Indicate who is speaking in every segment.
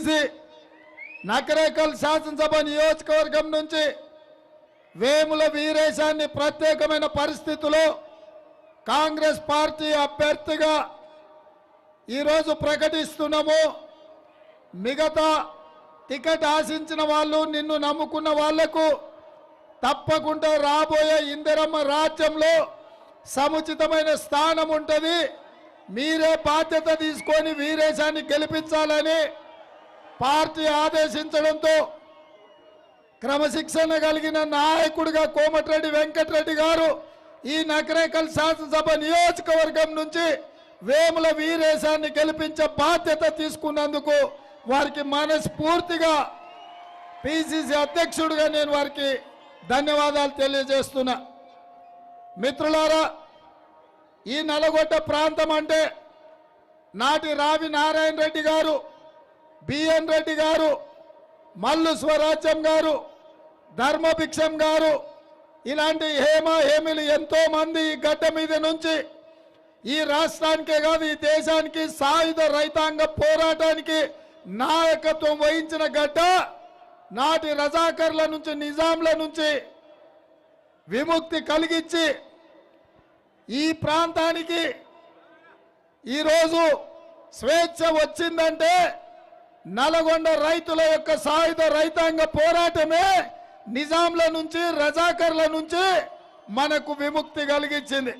Speaker 1: తీసి నకరేకల్ శాసనసభ నియోజకవర్గం నుంచి వేముల వీరేశాన్ని ప్రత్యేకమైన పరిస్థితుల్లో కాంగ్రెస్ పార్టీ అభ్యర్థిగా ఈరోజు ప్రకటిస్తున్నాము. మిగతా టికెట్ ఆశించిన వాళ్ళు నిన్ను నమ్ముకున్న వాళ్ళకు తప్పకుండా రాబోయే ఇందిరమ్మ రాజ్యంలో సముచితమైన స్థానం ఉంటుంది. మీరే బాధ్యత తీసుకొని వీరేశాన్ని గెలిపించాలని పార్టీ ఆదేశించడంతో క్రమశిక్షణ కలిగిన నాయకుడిగా కోమటిరెడ్డి వెంకటరెడ్డి గారు ఈ నకరేకల్ శాసనసభ నియోజకవర్గం నుంచి వేముల వీరేశాన్ని గెలిపించే బాధ్యత తీసుకున్నందుకు వారికి మనస్ఫూర్తిగా పిసిసి అధ్యక్షుడిగా నేను వారికి ధన్యవాదాలు తెలియజేస్తున్నా. మిత్రులారా ఈ నల్లగొట్ట ప్రాంతం అంటే నాటి రావి నారాయణ రెడ్డి గారు బిఎన్ రెడ్డి గారు మల్లు స్వరాజ్యం గారు ధర్మభిక్షం గారు ఇలాంటి హేమ హేమిలు ఎంతో మంది ఈ గడ్డ మీద నుంచి ఈ రాష్ట్రానికే కాదు ఈ దేశానికి సాయుధ రైతాంగ పోరాటానికి నాయకత్వం వహించిన గడ్డ నాటి రజాకర్ల నుంచి నిజాంల నుంచి విముక్తి కలిగించి ఈ ప్రాంతానికి ఈరోజు స్వేచ్ఛ వచ్చిందంటే నల్గొండ రైతుల యొక్క సాయుధ రైతాంగ పోరాటమే నిజాంల నుంచి రజాకర్ల నుంచి మనకు విముక్తి కలిగించింది.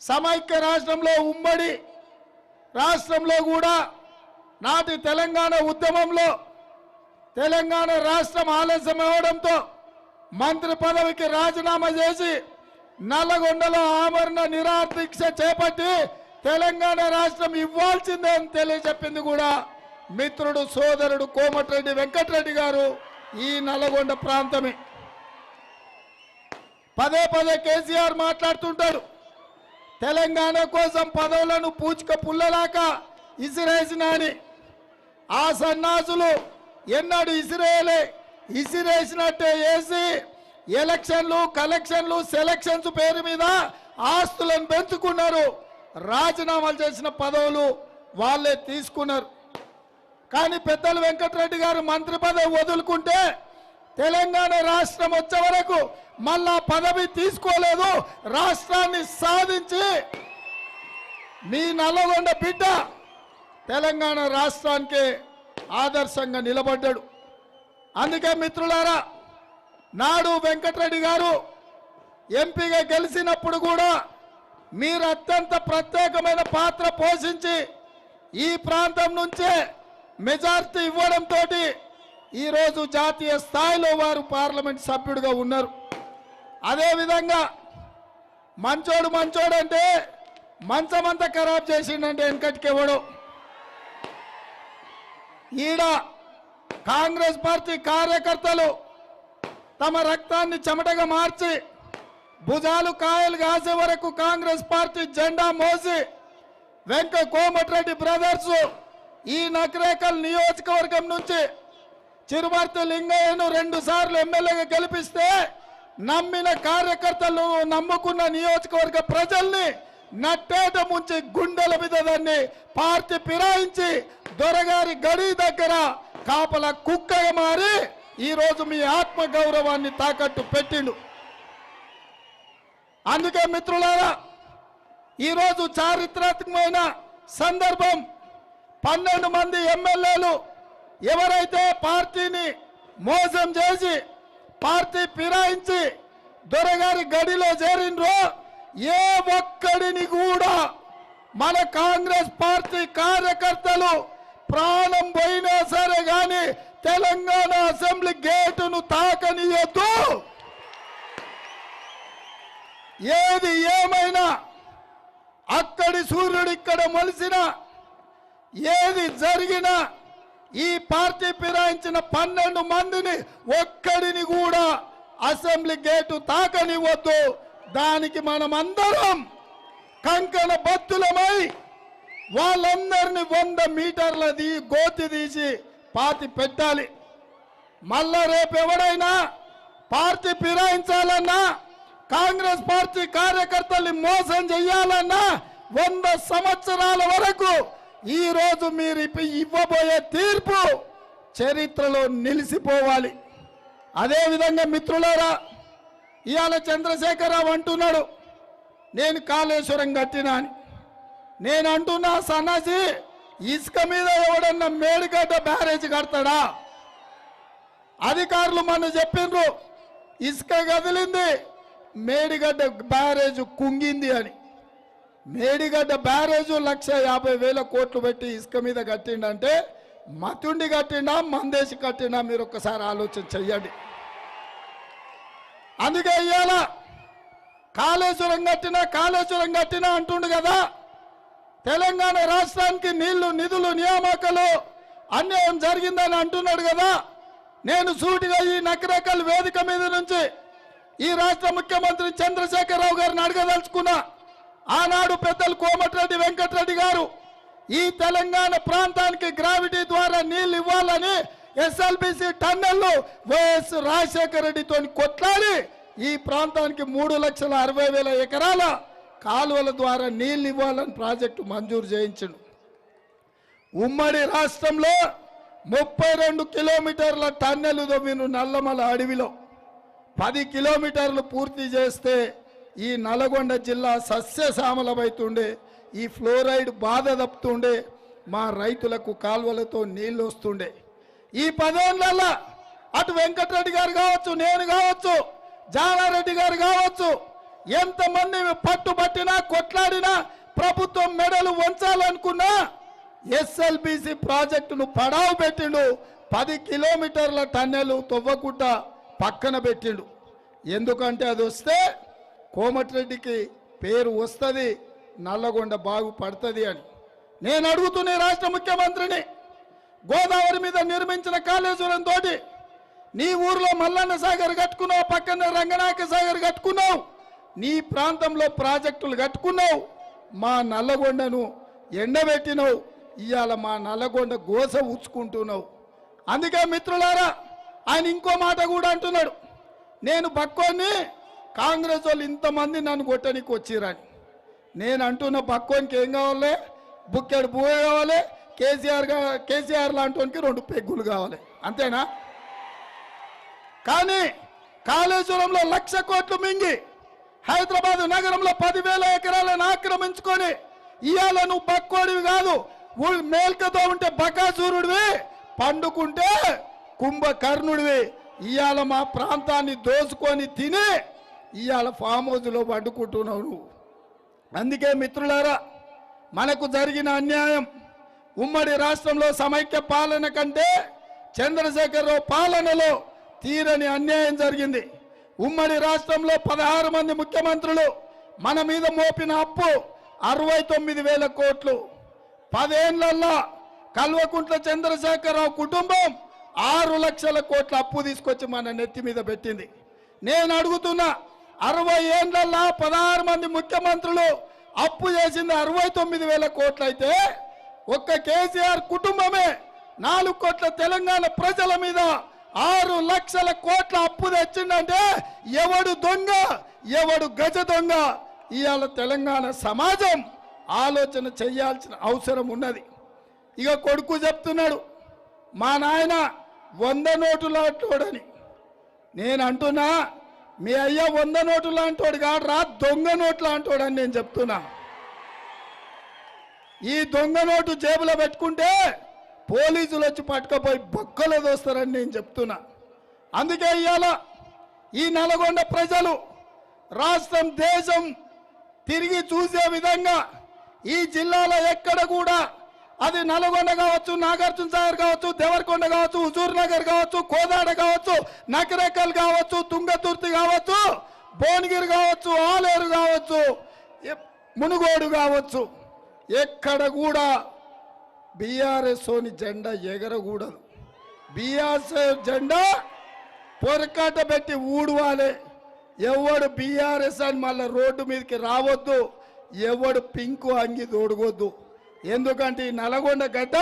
Speaker 1: సమైక్య రాష్ట్రంలో ఉమ్మడి రాష్ట్రంలో కూడా నాటి తెలంగాణ ఉద్యమంలో తెలంగాణ రాష్ట్రం ఆలస్యం అవడంతో మంత్రి పదవికి రాజీనామా చేసి నల్లగొండలో ఆమరణ నిరాదీక్ష చేపట్టి తెలంగాణ రాష్ట్రం ఇవ్వాల్సిందే అని తెలియజెప్పింది కూడా మిత్రుడు సోదరుడు కోమటిరెడ్డి వెంకటరెడ్డి గారు ఈ నల్లగొండ ప్రాంతమే. పదే పదే కేసీఆర్ మాట్లాడుతుంటాడు తెలంగాణ కోసం పదవులను పూచిక పుల్లలాక ఇసిరేసిన అని. ఆ సన్నాసులు ఎన్నడు ఇసిరేయలే ఇసిరేసినట్టే వేసి ఎలక్షన్లు కలెక్షన్లు సెలక్షన్స్ పేరు మీద ఆస్తులను పెంచుకున్నారు. రాజీనామాలు చేసిన పదవులు వాళ్ళే తీసుకున్నారు. కానీ పెద్దలు వెంకటరెడ్డి గారు మంత్రి పదవి వదులుకుంటే తెలంగాణ రాష్ట్రం వచ్చే వరకు మళ్ళా పదవి తీసుకోలేదు. రాష్ట్రాన్ని సాధించి మీ నల్లగొండ బిడ్డ తెలంగాణ రాష్ట్రానికి ఆదర్శంగా నిలబడ్డాడు. అందుకే మిత్రులారా నాడు వెంకటరెడ్డి గారు ఎంపీగా గెలిచినప్పుడు కూడా మీరు అత్యంత ప్రత్యేకమైన పాత్ర పోషించి ఈ ప్రాంతం నుంచే మెజార్టీ ఇవ్వడంతో ఈరోజు జాతీయ స్థాయిలో వారు పార్లమెంట్ సభ్యుడిగా ఉన్నారు. అదేవిధంగా మంచోడు మంచోడు అంటే మంచమంతా ఖరాబ్ చేసిండంటే వెనకటికి ఈడ కాంగ్రెస్ పార్టీ కార్యకర్తలు తమ రక్తాన్ని చెమటగా మార్చి భుజాలు కాయలు కాసే వరకు కాంగ్రెస్ పార్టీ జెండా మోసి వెంక కోమటిరెడ్డి బ్రదర్సు ఈ నకరేకల్ నియోజకవర్గం నుంచి చిరుమర్తి లింగయ్యను రెండు సార్లు ఎమ్మెల్యేగా గెలిపిస్తే నమ్మిన కార్యకర్తలు నమ్ముకున్న నియోజకవర్గ ప్రజల్ని నట్టేట ముంచి గుండెల మీద దాన్ని పార్టీ ఫిరాయించి దొరగారి గడి దగ్గర కాపల కుక్కగా మారి ఈరోజు మీ ఆత్మ గౌరవాన్ని తాకట్టు పెట్టిండు. అందుకే మిత్రులారా ఈరోజు చారిత్రాత్మకమైన సందర్భం పన్నెండు మంది ఎమ్మెల్యేలు ఎవరైతే పార్టీని మోసం చేసి పార్టీ ఫిరాయించి దొరగారి గడిలో చేరిండ్రో ఏ ఒక్కడిని కూడా మన కాంగ్రెస్ పార్టీ కార్యకర్తలు ప్రాణం పోయినా సరే కానీ తెలంగాణ అసెంబ్లీ గేటును తాకనియొద్దు. ఏది ఏమైనా అక్కడి సూర్యుడు ఇక్కడ మొలిసిన ఏది జరిగినా ఈ పార్టీ ఫిరాయించిన పన్నెండు మందిని ఒక్కడిని కూడా అసెంబ్లీ గేటు తాకనివ్వద్దు. దానికి మనం అందరం కంకణ బత్తులమై వాళ్ళందరినీ వంద మీటర్లది గోతి తీసి పాతి పెట్టాలి. మళ్ళా రేపు ఎవడైనా పార్టీ ఫిరాయించాలన్నా కాంగ్రెస్ పార్టీ కార్యకర్తల్ని మోసం చెయ్యాలన్నా వంద సంవత్సరాల వరకు ఈరోజు మీరు ఇప్పుడు ఇవ్వబోయే తీర్పు చరిత్రలో నిలిచిపోవాలి అదేవిధంగా మిత్రులారా ఇవాళ చంద్రశేఖరరావు అంటున్నాడు నేను కాళేశ్వరం కట్టినా అని. నేను అంటున్నా సన్నాసి ఇసుక మీద ఎవడన్నా మేడిగడ్డ బ్యారేజ్ కడతాడా? అధికారులు మన చెప్పిండ్రు ఇసుక కదిలింది మేడిగడ్డ బ్యారేజ్ కుంగింది అని. మేడిగడ్డ బ్యారేజ్ లక్ష యాభై వేల కోట్లు పెట్టి ఇసుక మీద కట్టిండంటే మతుండి కట్టిండా మందేసి కట్టిండా మీరు ఒక్కసారి ఆలోచన చెయ్యండి. అందుకే ఇవాళ కాళేశ్వరం కట్టినా కాళేశ్వరం కట్టినా అంటుండు కదా తెలంగాణ రాష్ట్రానికి నీళ్ళు నిధులు నియామకాలు అన్యాయం జరిగిందని అంటున్నాడు కదా. నేను సూటిగా ఈ నకరకల్ వేదిక మీద నుంచి ఈ రాష్ట్ర ముఖ్యమంత్రి చంద్రశేఖరరావు గారిని అడగదలుచుకున్నా. ఆనాడు పెద్దలు కోమటిరెడ్డి వెంకటరెడ్డి గారు ఈ తెలంగాణ ప్రాంతానికి గ్రావిటీ ద్వారా నీళ్ళు ఇవ్వాలని ఎస్ఎల్బిసి టన్నెల్లు వైఎస్ రాజశేఖర రెడ్డితో కొట్లాడి ఈ ప్రాంతానికి మూడు లక్షల అరవై వేల ఎకరాల కాలువల ద్వారా నీళ్ళు ఇవ్వాలని ప్రాజెక్టు మంజూరు చేయించండు ఉమ్మడి రాష్ట్రంలో ముప్పై రెండు కిలోమీటర్ల టన్నెలు దొమ్మిను నల్లమల అడవిలో. పది కిలోమీటర్లు పూర్తి చేస్తే ఈ నల్గొండ జిల్లా సస్యశ్యామలమవుతుండే ఈ ఫ్లోరైడ్ బాధ తప్పుతుండే మా రైతులకు కాలువలతో నీళ్ళు వస్తుండే. ఈ పదేళ్ళలో అటు వెంకటరెడ్డి గారు కావచ్చు నేను కావచ్చు జానారెడ్డి గారు కావచ్చు ఎంతమంది పట్టుబట్టినా కొట్లాడినా ప్రభుత్వం మెడలు వంచాలనుకున్నా ఎస్ఎల్బిసి ప్రాజెక్టును పడావు పెట్టిండు పది కిలోమీటర్ల టన్నెలు తవ్వకుండా పక్కన పెట్టిండు. ఎందుకంటే అది వస్తే కోమటిరెడ్డికి పేరు వస్తుంది నల్లగొండ బాగుపడుతుంది అని. నేను అడుగుతున్న రాష్ట్ర ముఖ్యమంత్రిని గోదావరి మీద నిర్మించిన కాళేశ్వరం తోటి నీ ఊర్లో మల్లన్న సాగర్ కట్టుకున్నావు పక్కన రంగనాయక సాగర్ కట్టుకున్నావు నీ ప్రాంతంలో ప్రాజెక్టులు కట్టుకున్నావు మా నల్లగొండను ఎండబెట్టినావు ఇవాళ మా నల్లగొండ గోస ఉచ్చుకుంటున్నావు. అందుకే మిత్రులారా ఆయన ఇంకో మాట కూడా అంటున్నాడు. నేను బక్కోని కాంగ్రెస్ వాళ్ళు ఇంతమంది నన్ను కొట్టడానికి వచ్చిరని నేను అంటున్న పక్కోనికి ఏం కావాలి? బుక్కెడు భూ కావాలి? కేసీఆర్ కేసీఆర్ లాంటి రెండు పెగ్గులు కావాలి. అంతేనా? కానీ కాళేశ్వరంలో లక్ష కోట్లు మింగి హైదరాబాద్ నగరంలో పదివేల ఎకరాలను ఆక్రమించుకొని ఇవాళ నువ్వు బక్కోడివి కాదు మేల్కతో ఉంటే బకాసూరుడివి పండుకుంటే కుంభకర్ణుడివి. ఇవాళ మా ప్రాంతాన్ని దోచుకొని తిని ఇవాళ ఫామ్ హౌస్లో పండుకుంటున్నావు నువ్వు. అందుకే మిత్రులారా మనకు జరిగిన అన్యాయం ఉమ్మడి రాష్ట్రంలో సమైక్య పాలన కంటే చంద్రశేఖరరావు పాలనలో తీరని అన్యాయం జరిగింది. ఉమ్మడి రాష్ట్రంలో పదహారు మంది ముఖ్యమంత్రులు మన మీద మోపిన అప్పు అరవై తొమ్మిది వేల కోట్లు. పదేళ్ళల్లో కల్వకుంట్ల చంద్రశేఖరరావు కుటుంబం ఆరు లక్షల కోట్ల అప్పు తీసుకొచ్చి మన నెత్తి మీద పెట్టింది. నేను అడుగుతున్నా అరవై ఏళ్ళల్లో పదహారు మంది ముఖ్యమంత్రులు అప్పు చేసింది అరవై తొమ్మిది వేల కోట్లయితే ఒక్క కేసీఆర్ కుటుంబమే నాలుగు కోట్ల తెలంగాణ ప్రజల మీద ఆరు లక్షల కోట్ల అప్పు తెచ్చిందంటే ఎవడు దొంగ ఎవడు గజ దొంగ? ఇవాళ తెలంగాణ సమాజం ఆలోచన చేయాల్సిన అవసరం ఉన్నది. ఇక కొడుకు చెప్తున్నాడు మా నాయన వంద నోటులాటోడని. నేను అంటున్నా మీ అయ్య వంద నోటు లాంటోడు కాడు రా దొంగ నోటు లాంటోడు అని నేను చెప్తున్నా. ఈ దొంగ నోటు జేబులో పెట్టుకుంటే పోలీసులు వచ్చి పట్టుకపోయి బొక్కలు దోస్తారని నేను చెప్తున్నా. అందుకే ఇవాళ ఈ నల్గొండ ప్రజలు రాష్ట్రం దేశం తిరిగి చూసే విధంగా ఈ జిల్లాలో ఎక్కడ కూడా అది నల్గొండ కావచ్చు నాగార్జున సాగర్ కావచ్చు దేవరకొండ కావచ్చు హుజూర్ నగర్ కావచ్చు కోదాడ కావచ్చు నకరేకల్ కావచ్చు తుంగతుర్తి కావచ్చు భువనగిరి కావచ్చు ఆలేరు కావచ్చు మునుగోడు కావచ్చు. ఎక్కడ కూడా బీఆర్ఎస్ఓని జెండా ఎగరకూడదు. బీఆర్ఎస్ జెండా పొరకాట పెట్టి ఊడవాలి. ఎవడు బీఆర్ఎస్ అని మళ్ళీ రోడ్డు మీదకి రావద్దు. ఎవడు పింకు అంగి తోడగొద్దు ఎందుకంటే ఈ నల్గొండ గడ్డ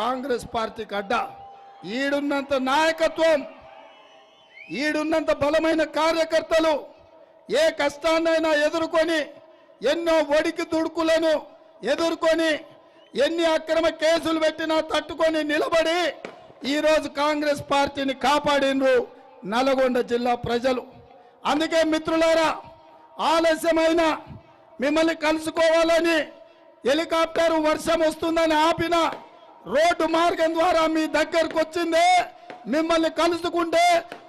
Speaker 1: కాంగ్రెస్ పార్టీ గడ్డ. ఈడున్నంత నాయకత్వం ఈడున్నంత బలమైన కార్యకర్తలు ఏ కష్టాన్నైనా ఎదుర్కొని ఎన్నో ఒడికి దుడుకులను ఎదుర్కొని ఎన్ని అక్రమ కేసులు పెట్టినా తట్టుకొని నిలబడి ఈరోజు కాంగ్రెస్ పార్టీని కాపాడినరు నల్గొండ జిల్లా ప్రజలు. అందుకే మిత్రులారా ఆలస్యమైన మిమ్మల్ని కలుసుకోవాలని హెలికాప్టర్ వర్షం వస్తుందని ఆపిన రోడ్డు మార్గం ద్వారా మీ దగ్గరకు వచ్చిందే. మిమ్మల్ని కలుసుకుంటే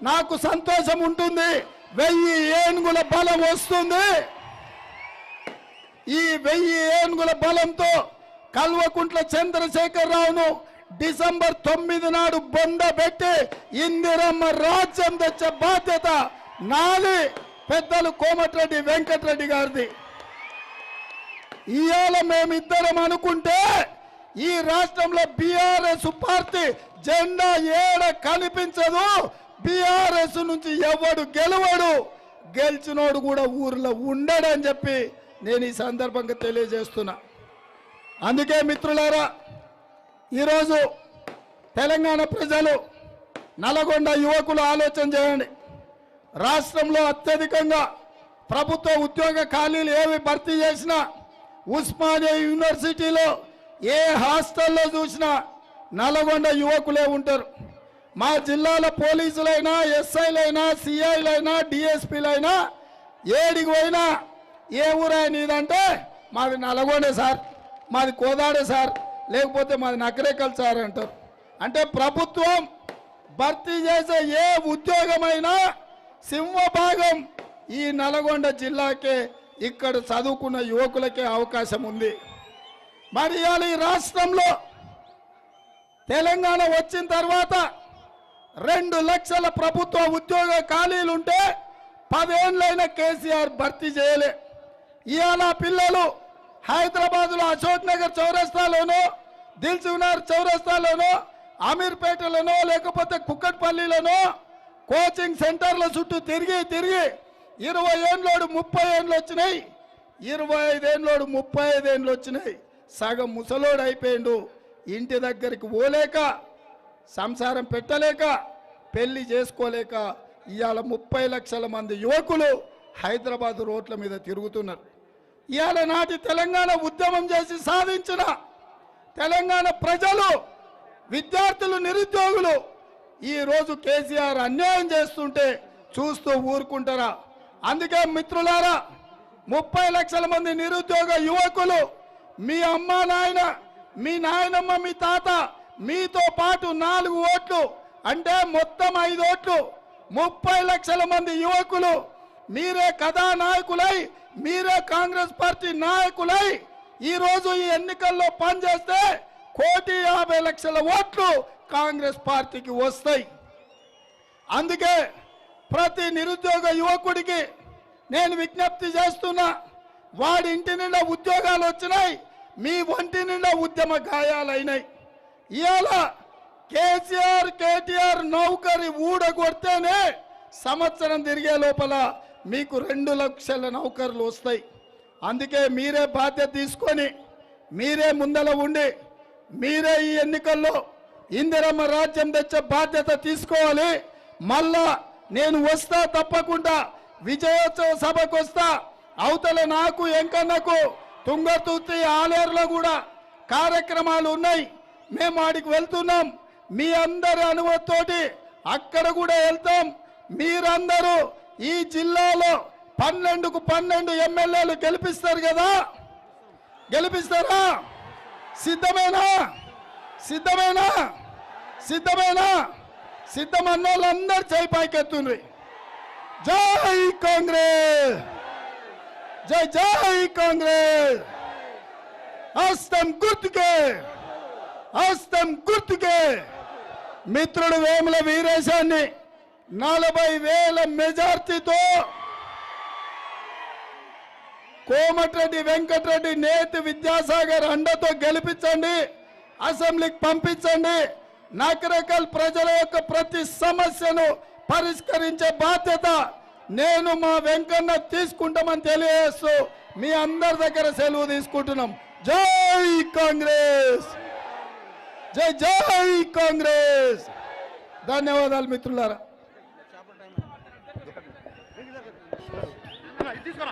Speaker 1: నాకు సంతోషం ఉంటుంది. వెయ్యి ఏనుగుల బలం వస్తుంది. ఈ వెయ్యి ఏనుగుల బలంతో కల్వకుంట్ల చంద్రశేఖర్ రావును డిసెంబర్ తొమ్మిది నాడు బొండ పెట్టి ఇందిరమ్మ రాజ్యం తెచ్చే బాధ్యత నాది. పెద్దలు కోమటిరెడ్డి వెంకటరెడ్డి గారిది. ఇవాళ మేమిద్దరం అనుకుంటే ఈ రాష్ట్రంలో బీఆర్ఎస్ పార్టీ జెండా ఏడ కనిపించదు? బీఆర్ఎస్ నుంచి ఎవడు గెలవడు? గెలిచినోడు కూడా ఊర్లో ఉండడని చెప్పి నేను ఈ సందర్భంగా తెలియజేస్తున్నా. అందుకే మిత్రులారా ఈరోజు తెలంగాణ ప్రజలు నల్గొండ యువకులు ఆలోచన చేయండి. రాష్ట్రంలో అత్యధికంగా ప్రభుత్వ ఉద్యోగ ఖాళీలు ఏవి భర్తీ చేసినా ఉస్మానియా యూనివర్సిటీలో ఏ హాస్టల్లో చూసినా నల్గొండ యువకులే ఉంటారు. మా జిల్లాలో పోలీసులైనా ఎస్ఐలైనా సిఐలైనా డిఎస్పీలైనా ఏడికి పోయినా ఏ ఊరైనా ఇదంటే మాది నల్గొండ సార్ మాది కోదాడే సార్ లేకపోతే మాది నకరేకల్ సార్ అంటారు. అంటే ప్రభుత్వం భర్తీ చేసే ఏ ఉద్యోగమైనా సింహభాగం ఈ నల్గొండ జిల్లాకే ఇక్కడ చదువుకున్న యువకులకే అవకాశం ఉంది. మరి ఈ రాష్ట్రంలో తెలంగాణ వచ్చిన తర్వాత రెండు లక్షల ప్రభుత్వ ఉద్యోగ ఖాళీలుంటే పదేళ్ళైన కేసీఆర్ భర్తీ చేయలే. ఇవాళ పిల్లలు హైదరాబాద్లో అశోక్ నగర్ చౌరస్తాలోనో దిల్సునార్ చౌరస్తాలోనో అమీర్పేటలోనో లేకపోతే కుక్కట్పల్లిలోనో కోచింగ్ సెంటర్ల చుట్టూ తిరిగి తిరిగి ఇరవై ఏండ్లోడు ముప్పై ఏండ్లు వచ్చినాయి. ఇరవై ఐదేండ్లోడు ముప్పై ఐదేండ్లు వచ్చినాయి. సగం ముసలోడు అయిపోయిండు. ఇంటి దగ్గరికి పోలేక సంసారం పెట్టలేక పెళ్ళి చేసుకోలేక ఇవాళ ముప్పై లక్షల మంది యువకులు హైదరాబాద్ రోడ్ల మీద తిరుగుతున్నారు. ఇవాళ నాటి తెలంగాణ ఉద్యమం చేసి సాధించిన తెలంగాణ ప్రజలు విద్యార్థులు నిరుద్యోగులు ఈరోజు కేసీఆర్ అన్యాయం చేస్తుంటే చూస్తూ ఊరుకుంటారా? అందుకే మిత్రులారా ముప్పై లక్షల మంది నిరుద్యోగ యువకులు మీ అమ్మ నాయన మీ నాయనమ్మ మీ తాత మీతో పాటు నాలుగు ఓట్లు అంటే మొత్తం ఐదు ఓట్లు ముప్పై లక్షల మంది యువకులు మీరే కథానాయకులై మీరే కాంగ్రెస్ పార్టీ నాయకులై ఈ రోజు ఈ ఎన్నికల్లో పనిచేస్తే కోటి యాభై లక్షల ఓట్లు కాంగ్రెస్ పార్టీకి వస్తాయి. అందుకే ప్రతి నిరుద్యోగ యువకుడికి నేను విజ్ఞప్తి చేస్తున్నా వాడి ఇంటి నిండా ఉద్యోగాలు వచ్చినాయి మీ ఒంటి నిండా ఉద్యమ గాయాలైనాయి. ఇవాళ కేసీఆర్ కేటీఆర్ నౌకరి ఊడగొడితేనే సంవత్సరం తిరిగే లోపల మీకు రెండు లక్షల నౌకర్లు వస్తాయి. అందుకే మీరే బాధ్యత తీసుకొని మీరే ముందల ఉండి మీరే ఈ ఎన్నికల్లో ఇందిరమ్మ రాజ్యం తెచ్చే బాధ్యత తీసుకోవాలి. మళ్ళా నేను వస్తా తప్పకుండా విజయోత్సవ సభకు వస్తా అవతల నాకు ఎంకన్నకు తుంగతుర్తి ఆలేరులో కూడా కార్యక్రమాలు ఉన్నాయి. మేము ఆడికి వెళ్తున్నాం. మీ అందరి అనుమతితోటి అక్కడ కూడా వెళ్తాం. మీరందరూ ఈ జిల్లాలో పన్నెండుకు పన్నెండు ఎమ్మెల్యేలు గెలిపిస్తారు కదా? గెలిపిస్తారా? సిద్ధమేనా? సిద్ధమేనా? సిద్ధమేనా? సిద్ధమన్న వాళ్ళందరూ చేయి పైకెత్తుండ్రి. జై కాంగ్రెస్! జై జై కాంగ్రెస్! హస్తం గుర్తుకే! హస్తం గుర్తుకే! మిత్రుడు వేముల వీరేశాన్ని నలభై వేల మెజార్టీతో కోమటిరెడ్డి వెంకటరెడ్డి నేతి విద్యాసాగర్ అండతో గెలిపించండి అసెంబ్లీకి పంపించండి. నకరకల్ ప్రజల యొక్క ప్రతి సమస్యను పరిష్కరించే బాధ్యత నేను మా వెంకన్న తీసుకుంటామని తెలియజేస్తూ మీ అందరి దగ్గర సెలవు తీసుకుంటున్నాం. జై కాంగ్రెస్! జై జై కాంగ్రెస్! ధన్యవాదాలు మిత్రులారా.
Speaker 2: తీసుకురా